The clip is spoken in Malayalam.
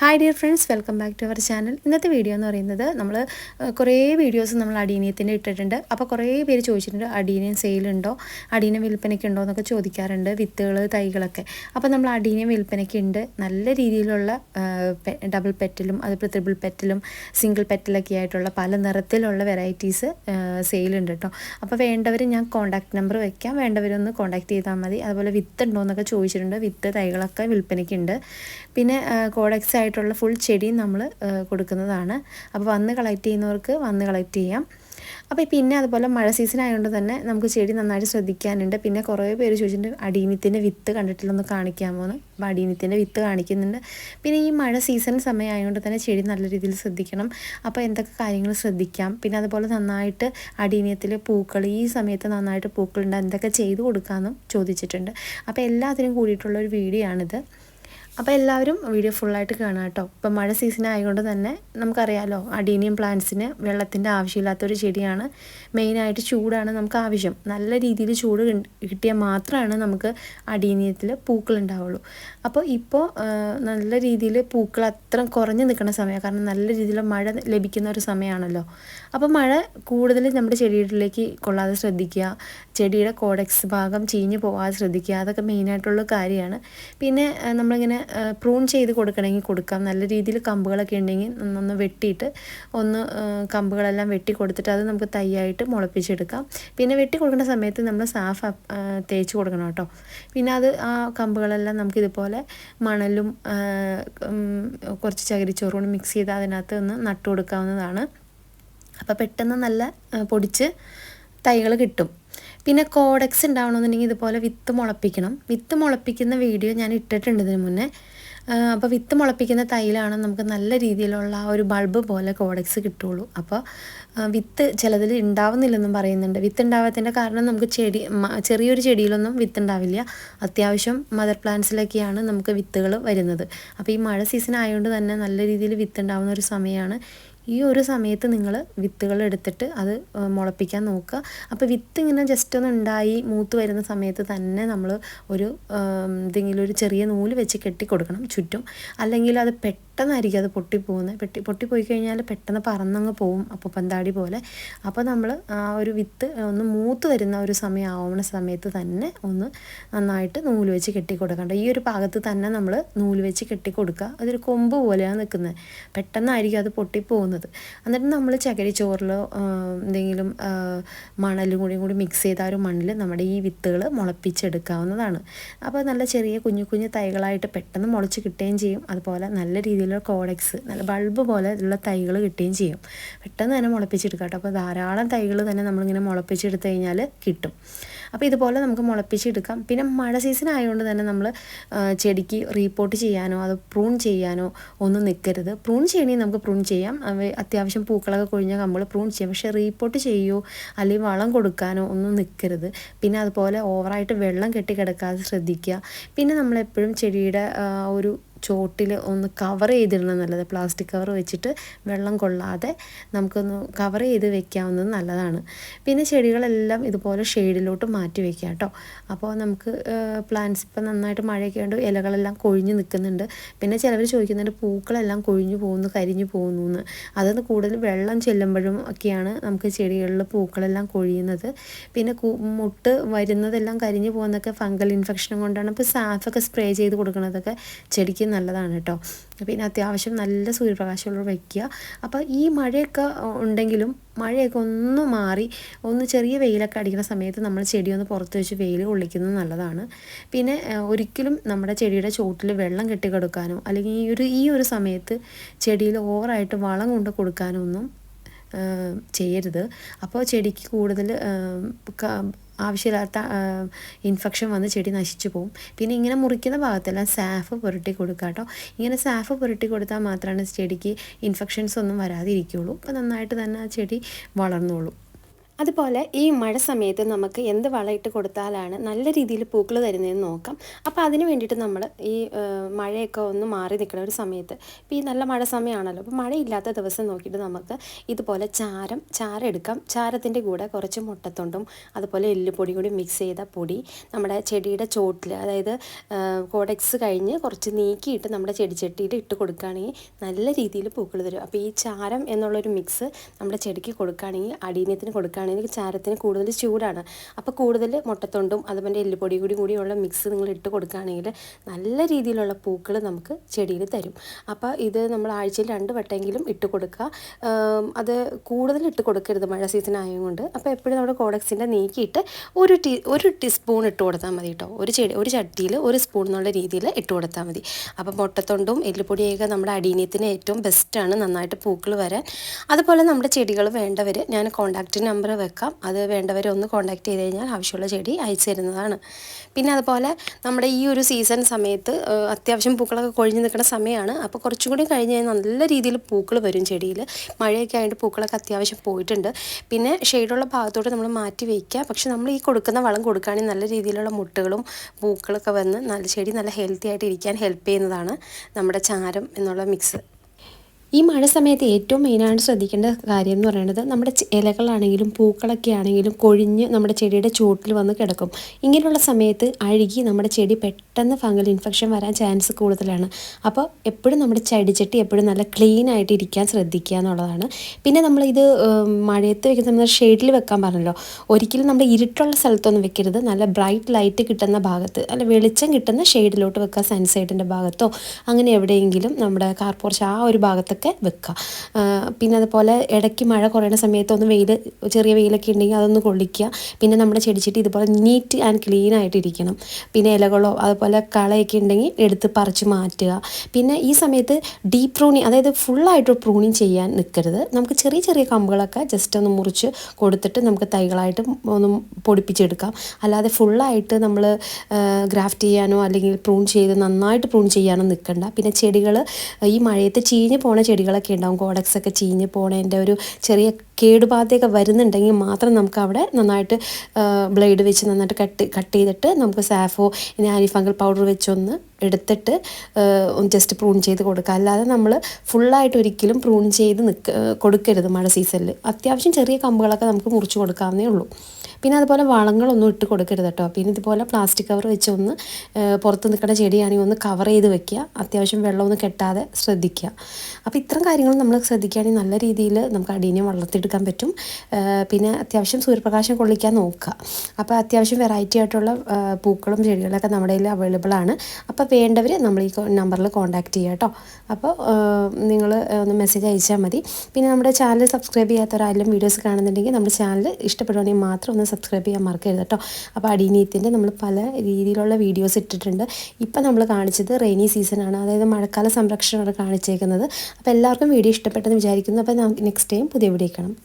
Hi dear friends welcome back to our channel ഇന്നത്തെ വീഡിയോ എന്ന് പറയുന്നത് നമ്മൾ കുറേ വീഡിയോസ് നമ്മൾ അടീനിയത്തിന്റെ ഇട്ടിട്ടുണ്ട്. അപ്പോൾ കുറേ പേര് ചോദിച്ചിട്ടുണ്ട് അടീനിയം സെയിലുണ്ടോ അടീനിയം വിൽപ്പനയ്ക്ക് ഉണ്ടോ എന്നൊക്കെ ചോദിക്കാറുണ്ട് വിത്തുകൾ തൈകളൊക്കെ. അപ്പോൾ നമ്മൾ അടീനിയം വിൽപ്പനയ്ക്ക് ഉണ്ട്. നല്ല രീതിയിലുള്ള ഡബിൾ പെറ്റിലും അതുപോലെ ത്രിബിൾ പെറ്റിലും സിംഗിൾ പെറ്റിലൊക്കെ ആയിട്ടുള്ള പല നിറത്തിലുള്ള വെറൈറ്റീസ് സെയിലുണ്ട് കേട്ടോ. അപ്പോൾ വേണ്ടവർ ഞാൻ കോൺടാക്ട് നമ്പർ വയ്ക്കാം വേണ്ടവരൊന്ന് കോൺടാക്ട് ചെയ്താൽ മതി. അതുപോലെ വിത്ത് ഉണ്ടോ എന്നൊക്കെ ചോദിച്ചിട്ടുണ്ട്. വിത്ത് തൈകളൊക്കെ വിൽപ്പനയ്ക്കുണ്ട് പിന്നെ കോഡക്സ് ആയിട്ടുള്ള ഫുൾ ചെടിയും നമ്മൾ കൊടുക്കുന്നതാണ്. അപ്പോൾ വന്ന് കളക്ട് ചെയ്യുന്നവർക്ക് വന്ന് കളക്ട് ചെയ്യാം. അപ്പോൾ പിന്നെ അതുപോലെ മഴ സീസൺ ആയതുകൊണ്ട് തന്നെ നമുക്ക് ചെടി നന്നായിട്ട് ശ്രദ്ധിക്കാനുണ്ട്. പിന്നെ കുറേ പേര് ചോദിച്ചിട്ടുണ്ട് അടീനിത്തിന്റെ വിത്ത് കണ്ടിട്ടില്ലൊന്ന് കാണിക്കാമോ എന്ന്. അപ്പോൾ അടീനിത്തിന്റെ വിത്ത് കാണിക്കുന്നുണ്ട്. പിന്നെ ഈ മഴ സീസൺ സമയമായതുകൊണ്ട് തന്നെ ചെടി നല്ല രീതിയിൽ ശ്രദ്ധിക്കണം. അപ്പോൾ എന്തൊക്കെ കാര്യങ്ങൾ ശ്രദ്ധിക്കാം. പിന്നെ അതുപോലെ നന്നായിട്ട് അടീനിയത്തിൽ പൂക്കൾ ഈ സമയത്ത് നന്നായിട്ട് പൂക്കളുണ്ട്. എന്തൊക്കെ ചെയ്തു കൊടുക്കാമെന്നും ചോദിച്ചിട്ടുണ്ട്. അപ്പോൾ എല്ലാത്തിനും കൂടിയിട്ടുള്ള ഒരു വീഡിയോ ആണിത്. അപ്പോൾ എല്ലാവരും വീഡിയോ ഫുള്ളായിട്ട് കാണാം കേട്ടോ. ഇപ്പം മഴ സീസൺ ആയതുകൊണ്ട് തന്നെ നമുക്കറിയാമല്ലോ അഡീനിയം പ്ലാന്റ്സിന് വെള്ളത്തിന്റെ ആവശ്യമില്ലാത്തൊരു ചെടിയാണ്. മെയിനായിട്ട് ചൂടാണ് നമുക്ക് ആവശ്യം. നല്ല രീതിയിൽ ചൂട് കിട്ടിയാൽ മാത്രമാണ് നമുക്ക് അടീനിയത്തിൽ പൂക്കൾ ഉണ്ടാവുള്ളൂ. അപ്പോൾ ഇപ്പോൾ നല്ല രീതിയിൽ പൂക്കൾ അത്ര കുറഞ്ഞ് നിൽക്കുന്ന സമയമാണ് കാരണം നല്ല രീതിയിൽ മഴ ലഭിക്കുന്ന ഒരു സമയമാണല്ലോ. അപ്പോൾ മഴ കൂടുതൽ നമ്മുടെ ചെടിയിലേക്ക് കൊള്ളാതെ ശ്രദ്ധിക്കുക ചെടിയുടെ കോഡക്സ് ഭാഗം ചീഞ്ഞ് പോകാതെ ശ്രദ്ധിക്കുക അതൊക്കെ മെയിനായിട്ടുള്ള കാര്യമാണ്. പിന്നെ നമ്മളിങ്ങനെ പ്രൂൺ ചെയ്ത് കൊടുക്കണമെങ്കിൽ കൊടുക്കാം. നല്ല രീതിയിൽ കമ്പുകളൊക്കെ ഉണ്ടെങ്കിൽ ഒന്ന് വെട്ടിയിട്ട് ഒന്ന് കമ്പുകളെല്ലാം വെട്ടി കൊടുത്തിട്ട് അത് നമുക്ക് തൈയായിട്ട് മുളപ്പിച്ചെടുക്കാം. പിന്നെ വെട്ടി കൊടുക്കുന്ന സമയത്ത് നമ്മൾ സാഫ് തേച്ച് കൊടുക്കണം കേട്ടോ. പിന്നെ അത് ആ കമ്പുകളെല്ലാം നമുക്കിതുപോലെ മണലും കുറച്ച് ചകിരിച്ചോറും മിക്സ് ചെയ്ത് അതിനകത്ത് ഒന്ന് നട്ടു കൊടുക്കാവുന്നതാണ്. അപ്പോൾ പെട്ടെന്ന് നല്ല പൊടിച്ച് തൈകൾ കിട്ടും. പിന്നെ കോഡക്സ് ഉണ്ടാവണമെന്നുണ്ടെങ്കിൽ ഇതുപോലെ വിത്ത് മുളപ്പിക്കണം. വിത്ത് മുളപ്പിക്കുന്ന വീഡിയോ ഞാൻ ഇട്ടിട്ടുണ്ട് ഇതിന് മുന്നേ. അപ്പോൾ വിത്ത് മുളപ്പിക്കുന്ന തൈലാണ് നമുക്ക് നല്ല രീതിയിലുള്ള ഒരു ബൾബ് പോലെ കോഡക്സ് കിട്ടുള്ളൂ. അപ്പോൾ വിത്ത് ചിലതിൽ ഉണ്ടാവുന്നില്ലെന്നും പറയുന്നുണ്ട്. വിത്ത് ഉണ്ടാവാത്തതിന്റെ കാരണം നമുക്ക് ചെടി ചെറിയൊരു ചെടിയിലൊന്നും വിത്ത് ഉണ്ടാവില്ല. അത്യാവശ്യം മദർ പ്ലാന്റ്സിലൊക്കെയാണ് നമുക്ക് വിത്തുകൾ വരുന്നത്. അപ്പോൾ ഈ മഴ സീസൺ ആയതുകൊണ്ട് തന്നെ നല്ല രീതിയിൽ വിത്ത് ഉണ്ടാവുന്ന ഒരു സമയമാണ് ഈ ഒരു സമയത്ത് നിങ്ങൾ വിത്തുകൾ എടുത്തിട്ട് അത് മുളപ്പിക്കാൻ നോക്കുക. അപ്പോൾ വിത്ത് ഇങ്ങനെ ജസ്റ്റ് ഒന്ന് ഉണ്ടായി മൂത്ത് വരുന്ന സമയത്ത് തന്നെ നമ്മൾ ഒരു എന്തെങ്കിലും ഒരു ചെറിയ നൂൽ വെച്ച് കെട്ടി കൊടുക്കണം ചുറ്റും. അല്ലെങ്കിൽ അത് പെട്ടെന്നായിരിക്കും അത് പൊട്ടിപ്പോകുന്നത്. പെട്ടി പൊട്ടിപ്പോയി കഴിഞ്ഞാൽ പെട്ടെന്ന് പറന്നങ്ങ് പോവും അപ്പോൾ പന്താടി പോലെ. അപ്പോൾ നമ്മൾ ആ ഒരു വിത്ത് ഒന്ന് മൂത്ത് വരുന്ന ഒരു സമയം ആവുന്ന സമയത്ത് തന്നെ ഒന്ന് നന്നായിട്ട് നൂൽ വെച്ച് കെട്ടി കൊടുക്കേണ്ട ഈ ഒരു ഭാഗത്ത് തന്നെ നമ്മൾ നൂൽ വെച്ച് കെട്ടി കൊടുക്കുക അതൊരു കൊമ്പ് പോലെയാണ് നിൽക്കുന്നത്. പെട്ടെന്നായിരിക്കും അത് പൊട്ടിപ്പോകുന്നത്. എന്നിട്ട് നമ്മൾ ചകിരിച്ചോറിലോ എന്തെങ്കിലും മണലും കൂടിയും കൂടി മിക്സ് ചെയ്ത ഒരു മണ്ണിൽ നമ്മുടെ ഈ വിത്തുകൾ മുളപ്പിച്ചെടുക്കാവുന്നതാണ്. അപ്പോൾ നല്ല ചെറിയ കുഞ്ഞു കുഞ്ഞു തൈകളായിട്ട് പെട്ടെന്ന് മുളച്ച് കിട്ടുകയും ചെയ്യും. അതുപോലെ നല്ല രീതിയിലുള്ള കോഡക്സ് നല്ല ബൾബ് പോലെ ഉള്ള തൈകൾ കിട്ടുകയും ചെയ്യും. പെട്ടെന്ന് തന്നെ മുളപ്പിച്ചെടുക്കാം കേട്ടോ. അപ്പോൾ ധാരാളം തൈകൾ തന്നെ നമ്മളിങ്ങനെ മുളപ്പിച്ചെടുത്ത് കഴിഞ്ഞാൽ കിട്ടും. അപ്പോൾ ഇതുപോലെ നമുക്ക് മുളപ്പിച്ചെടുക്കാം. പിന്നെ മഴ സീസൺ ആയതുകൊണ്ട് തന്നെ നമ്മൾ ചെടിക്ക് റീപ്പോർട്ട് ചെയ്യാനോ അത് പ്രൂൺ ചെയ്യാനോ ഒന്നും നിൽക്കരുത്. പ്രൂൺ ചെയ്യണമെങ്കിൽ നമുക്ക് പ്രൂൺ ചെയ്യാം. അത്യാവശ്യം പൂക്കളൊക്കെ കൊഴിഞ്ഞ നമ്മൾ പ്രൂൺ ചെയ്യാം. പക്ഷേ റീപ്പോർട്ട് ചെയ്യുമോ അല്ലെങ്കിൽ വളം കൊടുക്കാനോ ഒന്നും നിൽക്കരുത്. പിന്നെ അതുപോലെ ഓവറായിട്ട് വെള്ളം കെട്ടിക്കിടക്കാതെ ശ്രദ്ധിക്കുക. പിന്നെ നമ്മളെപ്പോഴും ചെടിയുടെ ഒരു ചോട്ടിൽ ഒന്ന് കവർ ചെയ്തിടുന്നത് നല്ലത്. പ്ലാസ്റ്റിക് കവർ വെച്ചിട്ട് വെള്ളം കൊള്ളാതെ നമുക്കൊന്ന് കവർ ചെയ്ത് വെക്കാവുന്നത് നല്ലതാണ്. പിന്നെ ചെടികളെല്ലാം ഇതുപോലെ ഷെയ്ഡിലോട്ട് മാറ്റി വെക്കുക കേട്ടോ. അപ്പോൾ നമുക്ക് പ്ലാന്റ്സ് ഇപ്പം നന്നായിട്ട് മഴയൊക്കെ ഉണ്ട് ഇലകളെല്ലാം കൊഴിഞ്ഞ് നിൽക്കുന്നുണ്ട് പിന്നെ ചിലവർ ചോദിക്കുന്നുണ്ട് പൂക്കളെല്ലാം കൊഴിഞ്ഞു പോകുന്നു കരിഞ്ഞു പോകുന്നു എന്ന് അതൊന്ന് കൂടുതൽ വെള്ളം ചെല്ലുമ്പോഴും ഒക്കെയാണ് നമുക്ക് ചെടികളിൽ പൂക്കളെല്ലാം കൊഴിയുന്നത്. പിന്നെ മുട്ട് വരുന്നതെല്ലാം കരിഞ്ഞു പോകുന്നതൊക്കെ ഫംഗൽ ഇൻഫെക്ഷൻ കൊണ്ടാണ്. ഇപ്പോൾ സാഫൊക്കെ സ്പ്രേ ചെയ്ത് കൊടുക്കുന്നതൊക്കെ ചെടിക്ക് നല്ലതാണ് കേട്ടോ. പിന്നെ അത്യാവശ്യം നല്ല സൂര്യപ്രകാശമുള്ള വയ്ക്കുക അപ്പോൾ ഈ മഴയൊക്കെ ഉണ്ടെങ്കിലും മഴയൊക്കെ ഒന്ന് മാറി ഒന്ന് ചെറിയ വെയിലൊക്കെ അടിക്കുന്ന സമയത്ത് നമ്മൾ ചെടി ഒന്ന് പുറത്ത് വെച്ച് വെയിൽ കൊള്ളിക്കുന്നത് നല്ലതാണ്. പിന്നെ ഒരിക്കലും നമ്മുടെ ചെടിയുടെ ചോട്ടിൽ വെള്ളം കെട്ടിക്കൊടുക്കാനോ അല്ലെങ്കിൽ ഈ ഒരു ഈ ഒരു സമയത്ത് ചെടിയിൽ ഓവറായിട്ട് വളം കൊണ്ട് കൊടുക്കാനോ ഒന്നും ചെയ്യരുത്. അപ്പോൾ ചെടിക്ക് കൂടുതൽ ആവശ്യമില്ലാത്ത ഇൻഫെക്ഷൻ വന്ന് ചെടി നശിച്ചു പോകും പിന്നെ ഇങ്ങനെ മുറിക്കുന്ന ഭാഗത്തെല്ലാം സാഫ് പുരട്ടി കൊടുക്കുക കേട്ടോ. ഇങ്ങനെ സാഫ് പുരട്ടി കൊടുത്താൽ മാത്രമാണ് ചെടിക്ക് ഇൻഫെക്ഷൻസ് ഒന്നും വരാതിരിക്കുകയുള്ളൂ. അപ്പോൾ നന്നായിട്ട് തന്നെ ആ ചെടി വളർന്നോളൂ. അതുപോലെ ഈ മഴ സമയത്ത് നമുക്ക് എന്ത് വളമിട്ട് കൊടുത്താലാണ് നല്ല രീതിയിൽ പൂക്കൾ തരുന്നതെന്ന് നോക്കാം. അപ്പോൾ അതിന് വേണ്ടിയിട്ട് നമ്മൾ ഈ മഴയൊക്കെ ഒന്ന് മാറി നിൽക്കുന്ന ഒരു സമയത്ത് ഇപ്പോൾ ഈ നല്ല മഴ സമയമാണല്ലോ അപ്പോൾ മഴയില്ലാത്ത ദിവസം നോക്കിയിട്ട് നമുക്ക് ഇതുപോലെ ചാരം ചാരം എടുക്കാം. ചാരത്തിന്റെ കൂടെ കുറച്ച് മുട്ടത്തൊണ്ടും അതുപോലെ എല്ലുപൊടി കൂടി മിക്സ് ചെയ്ത പൊടി നമ്മുടെ ചെടിയുടെ ചോട്ടിൽ അതായത് കോഡെക്സ് കഴിഞ്ഞ് കുറച്ച് നീക്കിയിട്ട് നമ്മുടെ ചെടിച്ചട്ടിയിൽ ഇട്ട് കൊടുക്കുകയാണെങ്കിൽ നല്ല രീതിയിൽ പൂക്കൾ തരും. അപ്പോൾ ഈ ചാരം എന്നുള്ളൊരു മിക്സ് നമ്മുടെ ചെടിക്ക് കൊടുക്കുകയാണെങ്കിൽ അടീനത്തിന് കൊടുക്കുകയാണെങ്കിൽ ആണെങ്കിൽ ചാരത്തിന് കൂടുതൽ ചൂടാണ്. അപ്പോൾ കൂടുതൽ മുട്ടത്തൊണ്ടും അതുപോലെ എല്ലുപൊടി കൂടി കൂടിയുള്ള മിക്സ് നിങ്ങൾ ഇട്ട് കൊടുക്കുകയാണെങ്കിൽ നല്ല രീതിയിലുള്ള പൂക്കൾ നമുക്ക് ചെടിയിൽ തരും. അപ്പോൾ ഇത് നമ്മൾ ആഴ്ചയിൽ രണ്ട് വട്ടമെങ്കിലും ഇട്ട് കൊടുക്കുക. അത് കൂടുതൽ ഇട്ട് കൊടുക്കരുത് മഴ സീസൺ ആയതുകൊണ്ട്. അപ്പോൾ എപ്പോഴും നമ്മുടെ കോഡക്സിന്റെ നീക്കിയിട്ട് ഒരു ടീ ഒരു ടീസ്പൂൺ ഇട്ട് കൊടുത്താൽ മതി കേട്ടോ. ഒരു ചെടി ഒരു ചട്ടിയിൽ ഒരു സ്പൂൺ എന്നുള്ള രീതിയിൽ ഇട്ട് കൊടുത്താൽ മതി. അപ്പോൾ മുട്ടത്തൊണ്ടും എല്ലുപൊടിയൊക്കെ നമ്മുടെ അടീനത്തിന് ഏറ്റവും ബെസ്റ്റാണ് നന്നായിട്ട് പൂക്കൾ വരാൻ. അതുപോലെ നമ്മുടെ ചെടികൾ വേണ്ടവർ ഞാൻ കോൺടാക്റ്റ് നമ്പർ വെക്കാം. അത് വേണ്ടവരെ ഒന്ന് കോണ്ടാക്ട് ചെയ്ത് കഴിഞ്ഞാൽ ആവശ്യമുള്ള ചെടി അയച്ചു തരുന്നതാണ്. പിന്നെ അതുപോലെ നമ്മുടെ ഈ ഒരു സീസൺ സമയത്ത് അത്യാവശ്യം പൂക്കളൊക്കെ കൊഴിഞ്ഞ് നിൽക്കുന്ന സമയമാണ്. അപ്പോൾ കുറച്ചും കൂടി കഴിഞ്ഞ് കഴിഞ്ഞാൽ നല്ല രീതിയിൽ പൂക്കൾ വരും ചെടിയിൽ. മഴയൊക്കെ ആയിട്ട് പൂക്കളൊക്കെ അത്യാവശ്യം പോയിട്ടുണ്ട്. പിന്നെ ഷെയ്ഡുള്ള ഭാഗത്തോട്ട് നമ്മൾ മാറ്റി വയ്ക്കുക. പക്ഷെ നമ്മൾ ഈ കൊടുക്കുന്ന വളം കൊടുക്കുകയാണെങ്കിൽ നല്ല രീതിയിലുള്ള മുട്ടുകളും പൂക്കളൊക്കെ വന്ന് നല്ല ചെടി നല്ല ഹെൽത്തി ആയിട്ട് ഇരിക്കാൻ ഹെൽപ്പ് ചെയ്യുന്നതാണ് നമ്മുടെ ചാരം എന്നുള്ള മിക്സ് ഈ മഴ സമയത്ത് ഏറ്റവും മെയിനായിട്ട് ശ്രദ്ധിക്കേണ്ട കാര്യം എന്ന് പറയുന്നത് നമ്മുടെ ഇലകളാണെങ്കിലും പൂക്കളൊക്കെ ആണെങ്കിലും കൊഴിഞ്ഞ് നമ്മുടെ ചെടിയുടെ ചുവട്ടിൽ വന്ന് കിടക്കും. ഇങ്ങനെയുള്ള സമയത്ത് അഴുകി നമ്മുടെ ചെടി പെട്ടെന്ന് ഫംഗൽ ഇൻഫെക്ഷൻ വരാൻ ചാൻസ് കൂടുതലാണ്. അപ്പോൾ എപ്പോഴും നമ്മുടെ ചെടിച്ചട്ടി എപ്പോഴും നല്ല ക്ലീൻ ആയിട്ട് ഇരിക്കാൻ ശ്രദ്ധിക്കുക എന്നുള്ളതാണ്. പിന്നെ നമ്മൾ ഇത് മഴയത്ത് വെക്കുന്ന നമ്മൾ ഷെയ്ഡിൽ വെക്കാൻ പറഞ്ഞല്ലോ. ഒരിക്കലും നമ്മൾ ഇരുട്ടുള്ള സ്ഥലത്തൊന്നും വെക്കരുത്. നല്ല ബ്രൈറ്റ് ലൈറ്റ് കിട്ടുന്ന ഭാഗത്ത് അല്ല വെളിച്ചം കിട്ടുന്ന ഷെയ്ഡിലോട്ട് വെക്കുക സൺസൈഡിന്റെ ഭാഗത്തോ അങ്ങനെ എവിടെയെങ്കിലും നമ്മുടെ കാർപോർച്ച് ആ ഒരു ഭാഗത്ത് ഒക്കെ വെക്കുക പിന്നെ അതുപോലെ ഇടയ്ക്ക് മഴ കുറയുന്ന സമയത്ത് ഒന്ന് വെയിൽ ചെറിയ വെയിലൊക്കെ ഉണ്ടെങ്കിൽ അതൊന്ന് കൊള്ളിക്കുക. പിന്നെ നമ്മുടെ ചെടിച്ചിട്ട് ഇതുപോലെ നീറ്റ് ആൻഡ് ക്ലീൻ ആയിട്ടിരിക്കണം. പിന്നെ ഇലകളോ അതുപോലെ കളയൊക്കെ ഉണ്ടെങ്കിൽ എടുത്ത് പറിച്ച് മാറ്റുക. പിന്നെ ഈ സമയത്ത് ഡീപ് പ്രൂണിങ് അതായത് ഫുള്ളായിട്ട് പ്രൂണിങ് ചെയ്യാൻ നിൽക്കരുത്. നമുക്ക് ചെറിയ ചെറിയ കമ്പുകളൊക്കെ ജസ്റ്റ് ഒന്ന് മുറിച്ച് കൊടുത്തിട്ട് നമുക്ക് തൈകളായിട്ട് ഒന്ന് പൊടിപ്പിച്ചെടുക്കാം. അല്ലാതെ ഫുള്ളായിട്ട് നമ്മൾ ഗ്രാഫ്റ്റ് ചെയ്യാനോ അല്ലെങ്കിൽ പ്രൂൺ ചെയ്ത് നന്നായിട്ട് പ്രൂൺ ചെയ്യാനോ നിൽക്കണ്ട. പിന്നെ ചെടികൾ ഈ മഴയത്ത് ചീഞ്ഞ് പോണ ചെടികളൊക്കെ ഉണ്ടാവും. കോഡക്സ് ഒക്കെ ചീഞ്ഞ് പോണതിന്റെ ഒരു ചെറിയ കേടുപാതയൊക്കെ വരുന്നുണ്ടെങ്കിൽ മാത്രം നമുക്ക് അവിടെ നന്നായിട്ട് ബ്ലേഡ് വെച്ച് നന്നായിട്ട് കട്ട് കട്ട് ചെയ്തിട്ട് നമുക്ക് സാഫോ ഇനി ആനിഫംഗൽ പൗഡർ വെച്ചൊന്ന് എടുത്തിട്ട് ജസ്റ്റ് പ്രൂൺ ചെയ്ത് കൊടുക്കുക. അല്ലാതെ നമ്മൾ ഫുള്ളായിട്ട് ഒരിക്കലും പ്രൂൺ ചെയ്ത് നിൽക്ക കൊടുക്കരുത് മഴ സീസണിൽ അത്യാവശ്യം ചെറിയ കമ്പുകളൊക്കെ നമുക്ക് മുറിച്ച് കൊടുക്കാവുന്നേ ഉള്ളൂ. പിന്നെ അതുപോലെ വളങ്ങളൊന്നും ഇട്ട് കൊടുക്കരുത് കേട്ടോ. പിന്നെ ഇതുപോലെ പ്ലാസ്റ്റിക് കവർ വെച്ച് ഒന്ന് പുറത്ത് നിൽക്കുന്ന ചെടിയാണെങ്കിൽ ഒന്ന് കവർ ചെയ്ത് വെക്കുക. അത്യാവശ്യം വെള്ളമൊന്നും കെട്ടാതെ ശ്രദ്ധിക്കുക. അപ്പോൾ ഇത്തരം കാര്യങ്ങൾ നമ്മൾ ശ്രദ്ധിക്കുകയാണെങ്കിൽ നല്ല രീതിയിൽ നമുക്ക് അടീനെ വളർത്തിയെടുക്കാൻ പറ്റും. പിന്നെ അത്യാവശ്യം സൂര്യപ്രകാശം കൊള്ളിക്കാൻ നോക്കുക. അപ്പോൾ അത്യാവശ്യം വെറൈറ്റി ആയിട്ടുള്ള പൂക്കളും ചെടികളൊക്കെ നമ്മുടെ കയ്യിൽ അവൈലബിൾ ആണ്. അപ്പോൾ വേണ്ടവർ നമ്മൾ ഈ നമ്പറിൽ കോൺടാക്ട് ചെയ്യുക കേട്ടോ അപ്പോൾ നിങ്ങൾ ഒന്ന് മെസ്സേജ് അയച്ചാൽ മതി. പിന്നെ നമ്മുടെ ചാനൽ സബ്സ്ക്രൈബ് ചെയ്യാത്തവരായാലും വീഡിയോസ് കാണുന്നുണ്ടെങ്കിൽ നമ്മുടെ ചാനൽ ഇഷ്ടപ്പെടുവാണെങ്കിൽ മാത്രം ഒന്ന് സബ്സ്ക്രൈബ് ചെയ്യാൻ മറക്കരുത് കേട്ടോ അപ്പോൾ അടിനീത്തിന്റെ നമ്മൾ പല രീതിയിലുള്ള വീഡിയോസ് ഇട്ടിട്ടുണ്ട്. ഇപ്പം നമ്മൾ കാണിച്ചത് റെയിനി സീസണാണ് അതായത് മഴക്കാല സംരക്ഷണമാണ് കാണിച്ചേക്കുന്നത്. അപ്പോൾ എല്ലാവർക്കും വീഡിയോ ഇഷ്ടപ്പെട്ടെന്ന് വിചാരിക്കുന്നു. അപ്പോൾ നെക്സ്റ്റ് ടൈം പുതിയ വീഡിയോ കാണാം.